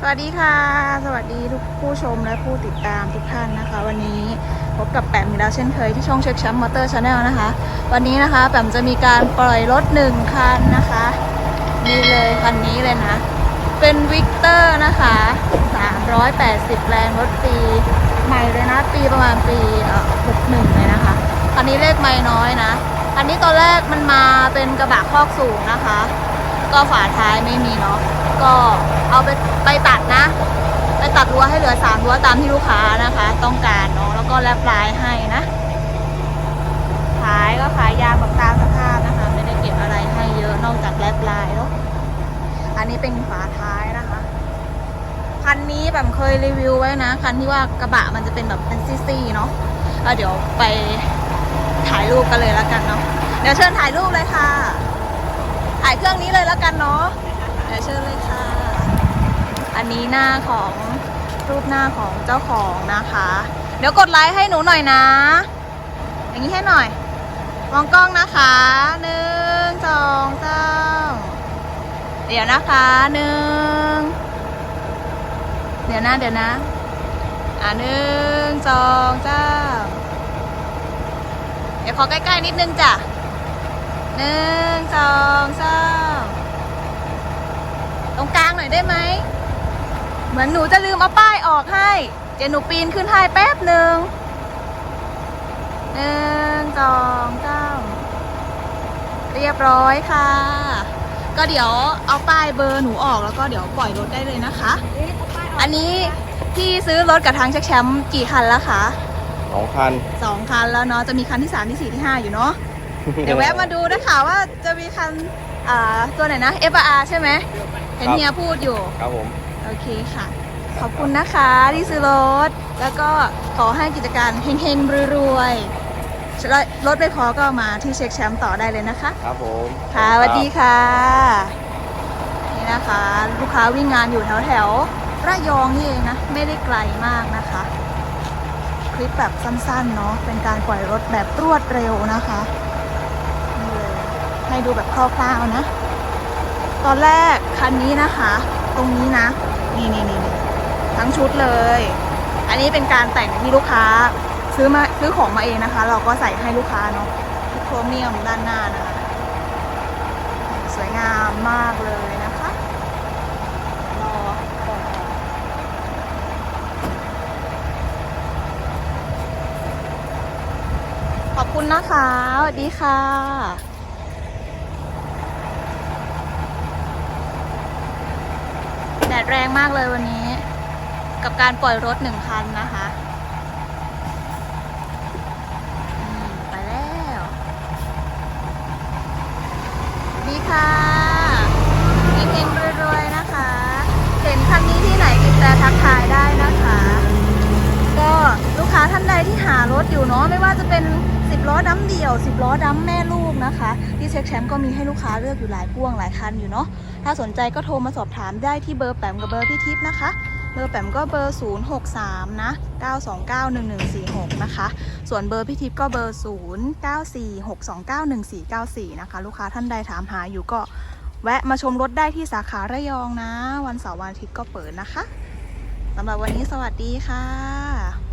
สวัสดีค่ะ สวัสดีทุกผู้ชมและผู้ติดตามทุกท่านนะคะ วันนี้พบกับแปมอีกแล้วเช่นเคยที่ช่องเช็คแชมป์มอเตอร์ชาแนลนะคะ วันนี้นะคะแปมจะมีการปล่อยรถหนึ่งคันนะคะนี่เลยคันนี้เลยนะ เป็นวิกเตอร์นะคะ 380 แรงรถปีใหม่เลยนะ ปีประมาณปีเอ่อ61เลยนะคะคันนี้เลขไม่น้อยนะ อันนี้ตอนแรกมันมาเป็นกระบะคอกสูงนะคะ ก็ฝาท้ายไม่มีเนาะ ก็เอาไปไปตัดนะ ไปตัดรั้วให้เหลือสามรั้วตามที่ลูกค้านะคะ ต้องการเนาะแล้วก็แลบลายให้นะ ขายก็ขายยางแบบตามสภาพนะคะ ไม่ได้เก็บอะไรให้เยอะนอกจากแลบลายเนาะอันนี้เป็นฝาท้ายนะคะคันนี้แบบเคยรีวิวไว้นะคันที่ว่ากระบะมันจะเป็นแบบเป็นซี่ๆเนาะเอาเดี๋ยวไปถ่ายรูปกันเลยแล้วกันเนาะเดี๋ยวเชิญถ่ายรูปเลยค่ะ ถ่ายเครื่องนี้เลยแล้วกันเนาะ เดี๋ยวเชิญเลยค่ะ อันนี้หน้าของรูปหน้าของเจ้าของนะคะ เดี๋ยวกดไลค์ให้หนูหน่อยนะ อย่างนี้ให้หน่อย มองกล้องนะคะหนึ่งสองสามเดี๋ยวนะคะหนึ่งเดี๋ยวนะเดี๋ยวนะ อะหนึ่งสองสามเดี๋ยวขอใกล้ๆนิดนึงจ้ะหนึ่งสองสาม น่อยได้ไหม เหมือนหนูจะลืมเอาป้ายออกให้ เดี๋ยวหนูปีนขึ้นให้แป๊บหนึ่งหนึ่งสองสามเรียบร้อยค่ะ ก็เดี๋ยวเอาป้ายเบอร์หนูออกแล้วก็เดี๋ยวปล่อยรถได้เลยนะคะ อันนี้พี่ซื้อรถกับทางเช็คแชมป์กี่คันแล้วคะสองคันสองคันแล้วเนาะจะมีคันที่สามที่สี่ที่ห้าอยู่เนาะเดี๋ยวแวะมาดูนะคะว่าจะมีคันอ่าตัวไหนนะ FR ใช่ไหม เห็นครับเฮียพูดอยู่ ครับผม โอเคค่ะ ขอบคุณนะคะที่ซื้อรถ แล้วก็ขอให้กิจการเฮงๆรวยๆรถไม่พอก็มาที่เช็คแชมป์ต่อได้เลยนะคะ ครับผม ค่ะสวัสดีค่ะ นี่นะคะ ลูกค้าวิ่งงานอยู่แถวแถวๆระยองนี่เองนะ ไม่ได้ไกลมากนะคะ คลิปแบบสั้นๆเนาะ เป็นการปล่อยรถแบบรวดเร็วนะคะนี่เลยให้ดูแบบคร่าวๆนะ ตอนแรกคันนี้นะคะ ตรงนี้นะ นี่นี่นี่ทั้งชุดเลย อันนี้เป็นการแต่งที่ลูกค้าซื้อมาซื้อของมาเองนะคะ เราก็ใส่ให้ลูกค้าเนาะที่โครเมียมด้านหน้านะคะ สวยงามมากเลยนะคะรอก่อนออกขอบคุณนะคะสวัสดีค่ะ ดดแรงมากเลยวันนี้ กับการปล่อยรถหนึ่งคันนะคะไปแล้ว ดีค่ะเฮงๆรวยๆนะคะ เห็นคันนี้ที่ไหนติดแต่ทักทายได้นะ ค้าท่านใดที่หารถอยู่เนาะไม่ว่าจะเป็น 10 ล้อดั้มเดี่ยว 10 ล้อดั้มแม่ลูกนะคะที่เช็คแชมป์ก็มีให้ลูกค้าเลือกอยู่หลายพ่วงหลายคันอยู่เนาะถ้าสนใจก็โทรมาสอบถามได้ที่เบอร์แปมกับเบอร์พี่ทิพย์นะคะเบอร์แปมก็เบอร์ 063 นะ 9291146 นะคะ ส่วนเบอร์พี่ทิพย์ก็เบอร์ 0946291494 นะคะ ลูกค้าท่านใดถามหาอยู่ก็แวะมาชมรถได้ที่สาขาระยองนะ วันเสาร์วันอาทิตย์ก็เปิดนะคะสำหรับวันนี้สวัสดีค่ะ